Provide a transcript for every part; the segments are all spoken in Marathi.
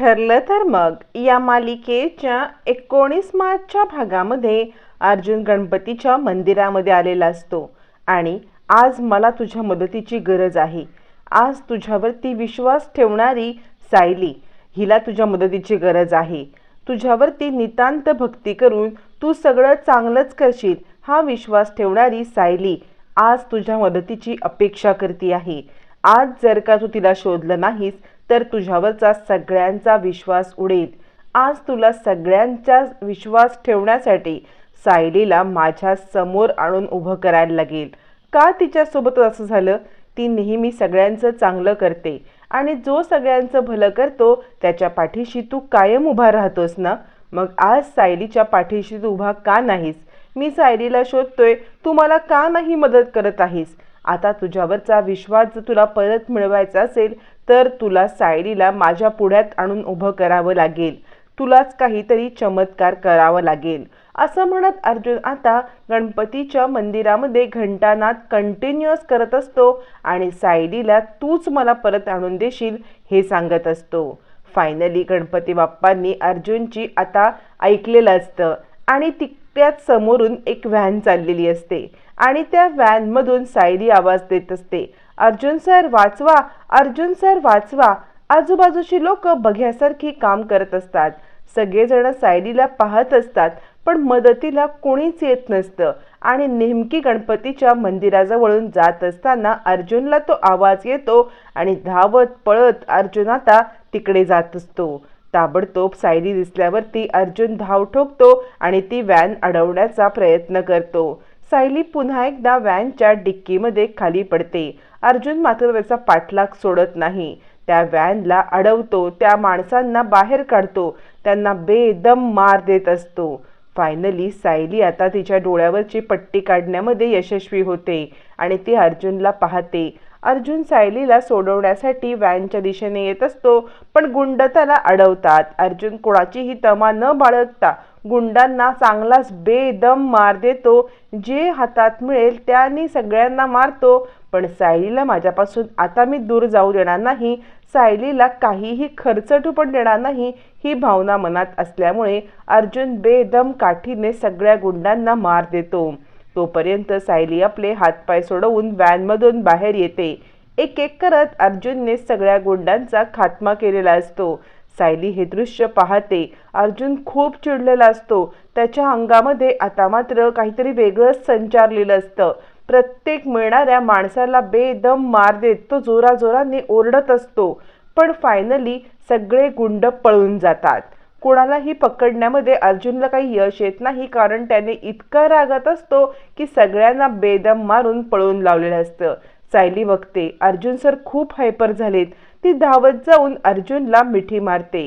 ठरलं तर मग या मालिकेच्या एकोणीस मार्चच्या भागामध्ये अर्जुन गणपतीच्या मंदिरामध्ये आलेला असतो. आणि आज मला तुझ्या मदतीची गरज आहे. आज तुझ्यावरती विश्वास ठेवणारी सायली हिला तुझ्या मदतीची गरज आहे. तुझ्यावरती नितांत भक्ती करून तू सगळं चांगलंच करशील हा विश्वास ठेवणारी सायली आज तुझ्या मदतीची अपेक्षा करते आहे. आज जर का तू तिला शोधलं नाहीस तर तुझ्यावरचा सगळ्यांचा विश्वास उडेल. आज तुला सगळ्यांचा विश्वास ठेवण्यासाठी सायलीला माझ्यासमोर आणून उभं करायला लागेल. का तिच्यासोबत असं झालं? ती नेहमी सगळ्यांचं चांगलं करते आणि जो सगळ्यांचं भलं करतो त्याच्या पाठीशी तू कायम उभा राहतोस ना? मग आज सायलीच्या पाठीशी तू उभा का नाहीस? मी सायलीला शोधतोय तू मला का नाही मदत करत आहेस? आता तुझ्यावरचा विश्वास जर तुला परत मिळवायचा असेल तर तुला सायडीला माझ्या पुढ्यात आणून उभं करावं लागेल. तुलाच काहीतरी चमत्कार करावा लागेल. असं म्हणत अर्जुन आता गणपतीच्या मंदिरामध्ये घंटानाद कंटिन्युअस करत असतो आणि सायलीला तूच मला परत आणून देशील हे सांगत असतो. फायनली गणपती बाप्पांनी अर्जुनची आता ऐकलेलं असतं आणि तिकट्यात समोरून एक व्हॅन चाललेली असते आणि त्या व्हॅनमधून सायली आवाज देत असते. अर्जुन सर वाचवा अर्जुन सर वाचवा. आजूबाजूची लोक बघ्यासारखी काम करत असतात. सगळेजण सायलीला पाहत असतात पण मदतीला कोणीच येत नसतं. आणि नेमकी गणपतीच्या मंदिराजवळून जात असताना अर्जुनला तो आवाज येतो आणि धावत पळत अर्जुन आता तिकडे जात असतो. ताबडतोब सायली दिसल्यावरती अर्जुन धाव ठोकतो आणि ती व्हॅन अडवण्याचा प्रयत्न करतो. सायली पुन्हा एकदा व्हॅनच्या डिक्कीमध्ये खाली पडते. अर्जुन मात्र त्याचा पाठलाग सोडत नाही. त्या व्हॅनला अडवतो त्या माणसांना बाहेर काढतो त्यांना बेदम मार देत असतो. फायनली सायली आता तिच्या डोळ्यावरची पट्टी काढण्यामध्ये यशस्वी होते आणि ती अर्जुनला पाहते. अर्जुन सायलीला सोडवण्यासाठी व्हॅनच्या दिशेने येत असतो पण गुंड त्याला अडवतात. अर्जुन कोणाचीही तमा न बाळगता गुंडांना चांगलाच बेदम मार देतो. जे हातात मिळेल त्याने सगळ्यांना मारतो. पण सायलीला माझ्यापासून आता मी दूर जाऊ देणार नाही. सायलीला काहीही खर्चटू पण देणार नाही. ही भावना मनात असल्यामुळे अर्जुन बेदम काठीने सगळ्या गुंडांना मार देतो. तोपर्यंत सायली आपले हातपाय सोडवून व्हॅनमधून बाहेर येते. एक एक करत अर्जुनने सगळ्या गुंडांचा खात्मा केलेला असतो. सायली हे दृश्य पाहते. अर्जुन खूप चिडलेला असतो. त्याच्या अंगामध्ये आता मात्र काहीतरी वेगळंच संचारलेलं असतं. प्रत्येक मिळणाऱ्या माणसाला बेदम मार देत तो जोराजोराने ओरडत असतो. पण फायनली सगळे गुंड पळून जातात. कोणालाही पकडण्यामध्ये अर्जुनला काही यश येत नाही कारण त्याने इतका रागत असतो की सगळ्यांना बेदम मारून पळून लावलेलं असतं. सायली बघते. अर्जुन सर खूप हायपर झालेत. ती धावत जाऊन अर्जुनला मिठी मारते.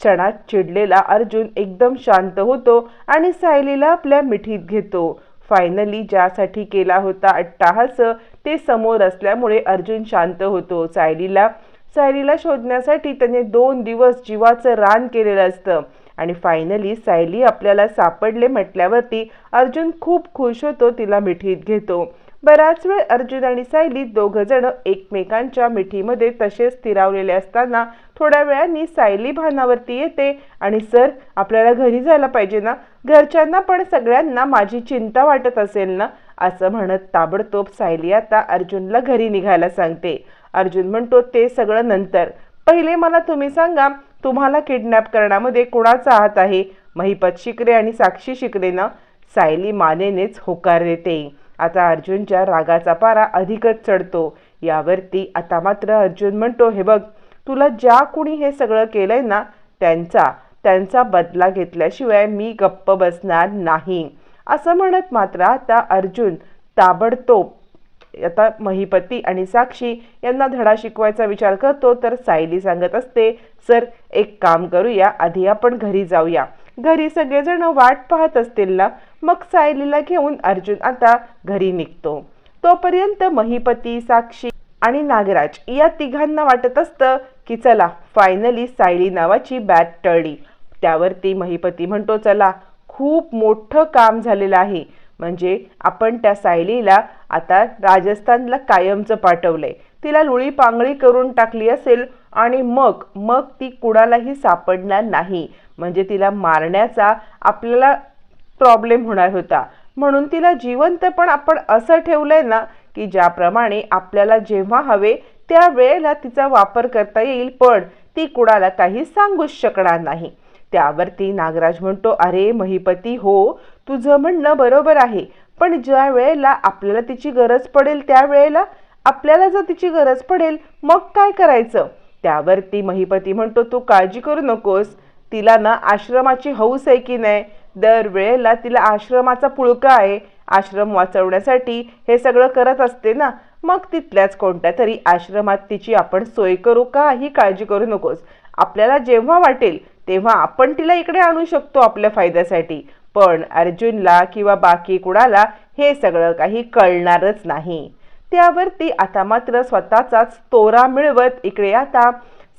क्षणात चिडलेला अर्जुन एकदम शांत होतो आणि सायलीला आपल्या मिठीत घेतो. फायनली ज्यासाठी केला होता अट्टाहास ते समोर असल्यामुळे अर्जुन शांत होतो. सायलीला सायलीला शोधण्यासाठी त्याने दोन दिवस जीवाचं रान केलेलं असतं. आणि फायनली सायली आपल्याला सापडले म्हटल्यावरती अर्जुन खूप खुश होतो तिला मिठीत घेतो. बराच वेळ अर्जुन आणि सायली दोघ जण एकमेकांच्या मिठीमध्ये तसेच स्थिरावलेले असताना थोड्या वेळाने सायली भानावरती येते आणि सर आपल्याला घरी जायला पाहिजे ना? घरच्यांना पण सगळ्यांना माझी चिंता वाटत असेल ना? असं म्हणत ताबडतोब सायली आता अर्जुनला घरी निघायला सांगते. अर्जुन म्हणतो ते सगळं नंतर. पहिले मला तुम्ही सांगा तुम्हाला किडनॅप करण्यामध्ये कोणाचा हात आहे? महिपत शिकरे आणि साक्षी शिकरे ना? सायली मानेनेच होकार देते. आता अर्जुनच्या रागाचा पारा अधिकच चढतो. यावरती आता मात्र अर्जुन म्हणतो हे बघ तुला ज्या कुणी हे सगळं केलंय ना त्यांचा त्यांचा बदला घेतल्याशिवाय मी गप्प बसणार नाही. असं म्हणत मात्र आता अर्जुन ताबडतोब आता महिपती आणि साक्षी यांना धडा शिकवायचा विचार करतो तर सायली सांगत असते सर एक काम करूया आधी आपण घरी जाऊया. घरी सगळेजण वाट पाहत असतील ना मग सायलीला घेऊन अर्जुन आता घरी निघतो. तोपर्यंत महिपती साक्षी आणि नागराज या तिघांना वाटत असतं की चला फायनली सायली नावाची बॅट टळली. त्यावरती महिपती म्हणतो चला खूप मोठं काम झालेलं आहे. म्हणजे आपण त्या सायलीला आता राजस्थानला कायमचं पाठवलंय. तिला लुळी पांगळी करून टाकली असेल आणि मग मग ती कुणालाही सापडणार नाही. म्हणजे तिला मारण्याचा आपल्याला प्रॉब्लेम होणार होता. म्हणून तिला जिवंत पण आपण असं ठेवलंय ना की ज्याप्रमाणे आपल्याला जेव्हा हवे त्या वेळेला तिचा वापर करता येईल पण ती कुणाला काही सांगूच शकणार नाही. त्यावरती नागराज म्हणतो अरे महिपती हो तुझं म्हणणं बरोबर आहे पण ज्या वेळेला आपल्याला तिची गरज पडेल त्यावेळेला आपल्याला जर तिची गरज पडेल मग काय करायचं? त्यावरती महिपती म्हणतो तू काळजी करू नकोस. तिला ना आश्रमाची हौस आहे की नाही? दरवेळेला तिला आश्रमाचा पुळका आहे. आश्रम वाचवण्यासाठी हे सगळं करत असते ना? मग तिथल्याच कोणत्या तरी आश्रमात तिची आपण सोय करू का? ही काळजी करू नकोस. आपल्याला जेव्हा वाटेल तेव्हा आपण तिला इकडे आणू शकतो आपल्या फायद्यासाठी. पण अर्जुनला किंवा बाकी कुणाला हे सगळं काही कळणारच नाही. त्यावरती आता मात्र स्वतःचाच तोरा मिळवत इकडे आता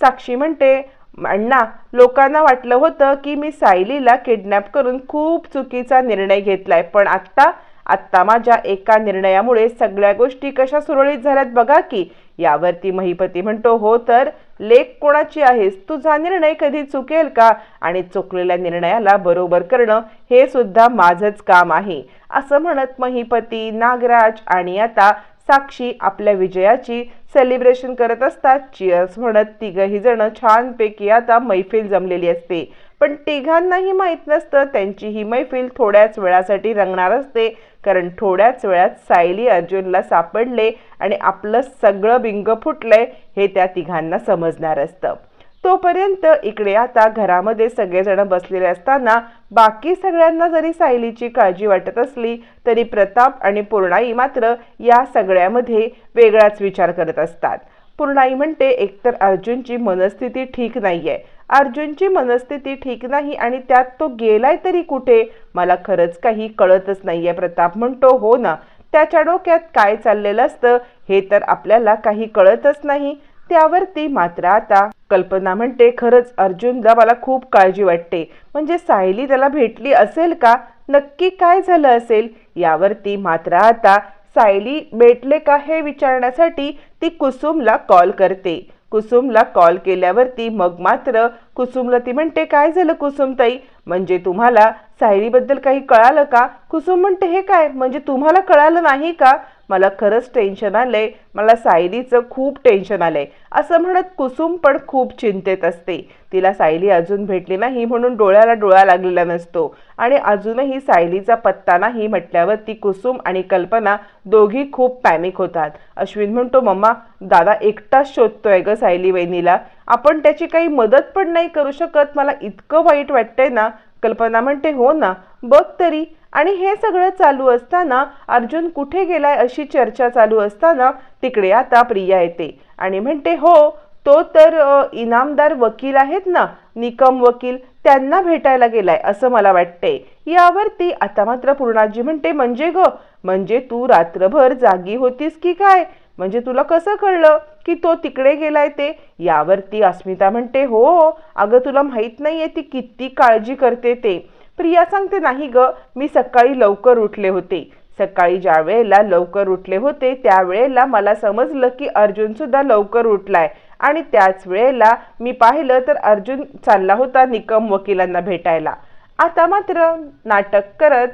साक्षी म्हणते अण्णा लोकांना वाटलं होतं की मी सायलीला किडनॅप करून खूप चुकीचा निर्णय घेतलाय पण आत्ता आत्ता माझ्या एका निर्णयामुळे सगळ्या गोष्टी कशा सुरळीत झाल्यात बघा की. यावरती महिपती म्हणतो हो तर लेख कोणाची आहेस? तुझा निर्णय कधी चुकेल का? आणि चुकलेल्या निर्णयाला बरोबर करणं हे सुद्धा माझंच काम आहे. असं म्हणत महिपती नागराज आणि आता साक्षी आपल्या विजयाची सेलिब्रेशन करत असतात. चिअर्स म्हणत तिघही जण छानपैकी आता मैफिल जमलेली असते. पण तिघांनाही माहीत नसतं त्यांची ही मैफिल थोड्याच वेळासाठी रंगणार असते. कारण थोड्याच वेळात सायली अर्जुनला सापडले आणि आपलं सगळं बिंग फुटलंय हे त्या तिघांना समजणार असतं. तोपर्यंत इकडे आता घरामध्ये सगळेजण बसलेले असताना बाकी सगळ्यांना जरी सायलीची काळजी वाटत असली तरी प्रताप आणि पूर्णाई मात्र या सगळ्यामध्ये वेगळाच विचार करत असतात. पूर्णाई म्हणते एकतर अर्जुनची मनस्थिती ठीक नाहीये. अर्जुनची मनस्थिती ठीक नाही आणि त्यात तो गेलाय तरी कुठे? मला खरंच काही कळतच नाहीये प्रताप म्हणतो. हो ना. त्याच्या डोक्यात काय चाललेलं असतं हे तर आपल्याला काही कळतच नाही. त्यावर ती मात्र आता कल्पना म्हणते खरंच अर्जुनला मला खूप काळजी वाटते. म्हणजे सायली त्याला भेटली असेल का? नक्की काय झालं असेल? यावरती मात्र आता सायली भेटले का हे विचारण्यासाठी ती कुसुमला कॉल करते. कुसुमला कॉल केल्यावरती मग मात्र कुसुमला ती म्हणते काय झालं कुसुमताई? म्हणजे तुम्हाला सायलीबद्दल काही कळालं का? कुसुम म्हणते हे काय? म्हणजे तुम्हाला कळालं नाही का? मला खरंच टेन्शन आलंय. मला सायलीचं खूप टेन्शन आलंय. असं म्हणत कुसुम पण खूप चिंतेत असते. तिला सायली अजून भेटली नाही म्हणून डोळ्याला डोळा लागलेला नसतो. आणि अजूनही सायलीचा पत्ता नाही म्हटल्यावर ती कुसुम आणि कल्पना दोघी खूप पॅनिक होतात. अश्विन म्हणतो मम्मा दादा एकटाच शोधतोय ग सायली वहिनीला. आपण त्याची काही मदत पण नाही करू शकत. मला इतकं वाईट वाटतंय ना कल्पना म्हणते हो ना बघ तरी. आणि हे सगळं चालू असताना अर्जुन कुठे गेलाय अशी चर्चा चालू असताना तिकडे आता प्रिया येते आणि म्हणते हो तो तर इनामदार वकील आहेत ना निकम वकील त्यांना भेटायला गेलाय असं मला वाटतंय. यावरती आता मात्र पूर्णाजी म्हणते म्हणजे ग म्हणजे तू रात्रभर जागी होतीस की काय? म्हणजे तुला कसं कळलं? की तो तिकडे गेलाय ते? यावरती अस्मिता म्हणते हो अगं तुला माहीत नाही आहे ती किती काळजी करते ते. प्रिया सांगते नाही ग मी सकाळी लवकर उठले होते. सकाळी ज्या वेळेला लवकर उठले होते त्यावेळेला मला समजलं की अर्जुन सुद्धा लवकर उठलाय. आणि त्याच वेळेला मी पाहिलं तर अर्जुन चालला होता निकम वकिलांना भेटायला. आता मात्र नाटक करत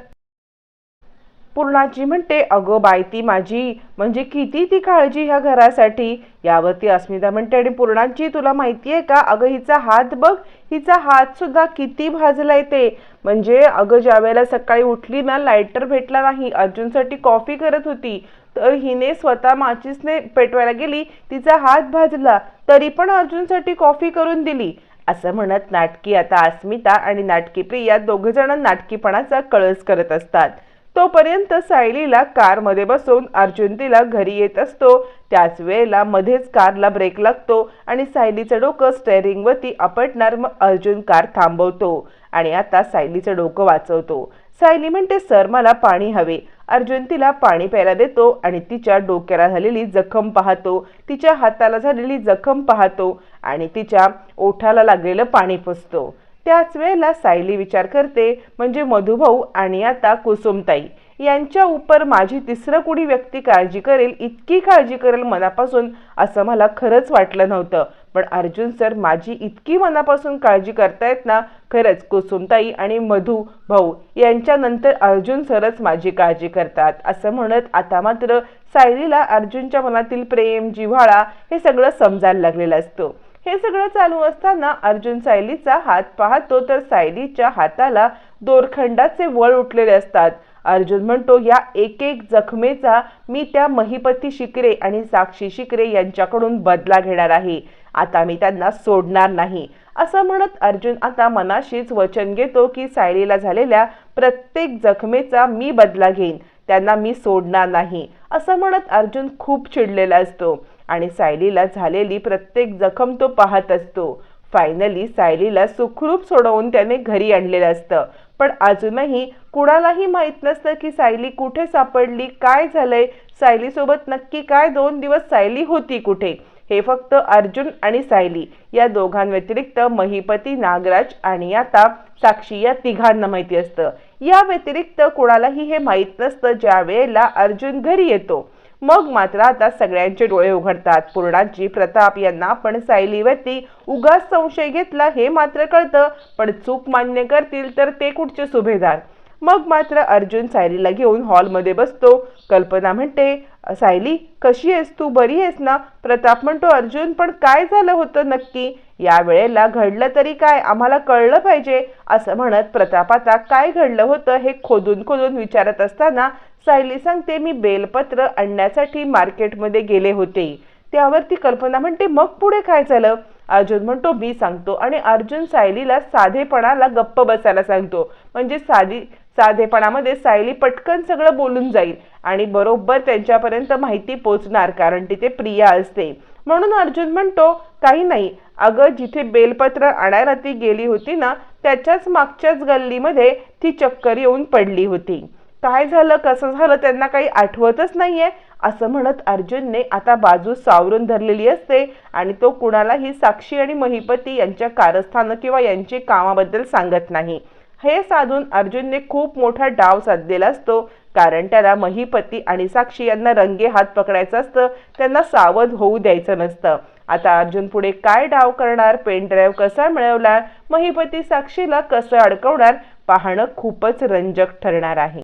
पूर्णाची म्हणते अगं बाय ती माझी म्हणजे किती ती काळजी ह्या घरासाठी? यावरती अस्मिता म्हणते आणि पूर्णाची तुला माहिती आहे का? अगं हिचा हात बघ हिचा हात सुद्धा किती भाजलाय ते. म्हणजे अगं ज्या वेळेला सकाळी उठली ना लायटर भेटला नाही अर्जुनसाठी कॉफी करत होती तर हिने स्वतः माचीसने पेटवायला गेली तिचा हात भाजला तरी पण अर्जुनसाठी कॉफी करून दिली. असं म्हणत नाटकी आता अस्मिता आणि नाटकी प्रिया दोघ जण नाटकीपणाचा कळस करत असतात. तोपर्यंत सायलीला कारमध्ये बसवून अर्जुन तिला घरी येत असतो. त्याच वेळेला मध्येच कारला ब्रेक लागतो आणि सायलीचं डोकं स्टेअरिंगवरती आपटणार मग अर्जुन कार थांबवतो. आणि आता सायलीचं डोकं वाचवतो. सायली म्हणते सर मला पाणी हवे. अर्जुन तिला पाणी प्यायला देतो आणि तिच्या डोक्याला झालेली जखम पाहतो. तिच्या हाताला झालेली जखम पाहतो आणि तिच्या ओठाला लागलेलं पाणी पुसतो. त्याच वेळेला सायली विचार करते म्हणजे मधुभाऊ आणि आता कुसुमताई यांच्या उपर माझी तिसरं कुणी व्यक्ती काळजी करेल इतकी काळजी करेल मनापासून असं मला खरंच वाटलं नव्हतं. पण अर्जुन सर माझी इतकी मनापासून काळजी करतायत ना खरंच कुसुमताई आणि मधू भाऊ यांच्यानंतर अर्जुन सरच माझी काळजी करतात. असं म्हणत आता मात्र सायलीला अर्जुनच्या मनातील प्रेम जिव्हाळा हे सगळं समजायला लागलेलं असतं. हे सगळं चालू असताना अर्जुन सायलीचा हात पाहतो तर सायलीच्या हाताला दोरखंडाचे वळ उठलेले असतात. अर्जुन म्हणतो या एक एक जखमेचा मी त्या महिपती शिकरे आणि साक्षी शिकरे यांच्याकडून बदला घेणार आहे. आता मी त्यांना सोडणार नाही. असं म्हणत अर्जुन आता मनाशीच वचन घेतो की सायलीला झालेल्या प्रत्येक जखमेचा मी बदला घेईन. त्यांना मी सोडणार नाही. असं म्हणत अर्जुन खूप चिडलेला असतो. आणि सायलीला झालेली प्रत्येक जखम तो पाहत असतो. फायनली सायलीला सुखरूप सोडवून त्याने घरी आणलेलं असतं. पण अजूनही कुणालाही माहीत नसतं की सायली कुठे सापडली काय झालंय? सायलीसोबत नक्की काय दोन दिवस सायली होती कुठे? हे फक्त अर्जुन आणि सायली. या दोघांव्यतिरिक्त महिपती नागराज आणि आता साक्षी या तिघांना माहिती असतं. या व्यतिरिक्त कुणालाही हे माहीत नसतं ज्या वेळेला अर्जुन घरी येतो. मग मात्र आता सगळ्यांचे डोळे उघडतात. पूर्णाजी प्रताप यांना पण सायलीवरती उगाच संशय घेतला हे मात्र कळतं पण चूक मान्य करतील तर ते कुठचे सुभेदार? मग मात्र अर्जुन सायलीला घेऊन हॉलमध्ये बसतो. कल्पना म्हणते सायली कशी आहेस तू? बरी आहेस ना? प्रताप म्हणतो अर्जुन पण काय झालं होतं नक्की? या वेळेला घडलं तरी काय? आम्हाला कळलं पाहिजे. असं म्हणत प्रताप आता काय घडलं होतं हे खोदून खोदून विचारत असताना सायली सांगते मी बेलपत्र आणण्यासाठी मार्केटमध्ये गेले होते. त्यावर ती कल्पना म्हणते मग पुढे काय झालं? अर्जुन म्हणतो मी सांगतो. आणि अर्जुन सायलीला साधेपणाला गप्प बसायला सांगतो. म्हणजे साधी साधेपणामध्ये सायली पटकन सगळं बोलून जाईल आणि बरोबर त्यांच्यापर्यंत माहिती पोचणार कारण तिथे प्रिया असते. म्हणून अर्जुन म्हणतो काही नाही. अगं जिथे बेलपत्र आणायला ती गेली होती ना त्याच्याच मागच्याच गल्लीमध्ये ती चक्कर येऊन पडली होती. काय झालं कसं झालं त्यांना काही आठवतच नाहीये असं म्हणत अर्जुनने आता बाजू सावरून धरलेली असते आणि तो कुणालाही साक्षी आणि महिपती यांच्या कारस्थानं किंवा यांची कामाबद्दल सांगत नाही. हे साधून अर्जुनने खूप मोठा डाव साधलेला असतो कारण त्याला महिपती आणि साक्षी यांना रंगे हात पकडायचं असतं त्यांना सावध होऊ द्यायचं नसतं. आता अर्जुन पुढे काय डाव करणार पेन ड्राईव्ह कसा मिळवणार महिपती साक्षीला कसं अडकवणार पाहणं खूपच रंजक ठरणार आहे.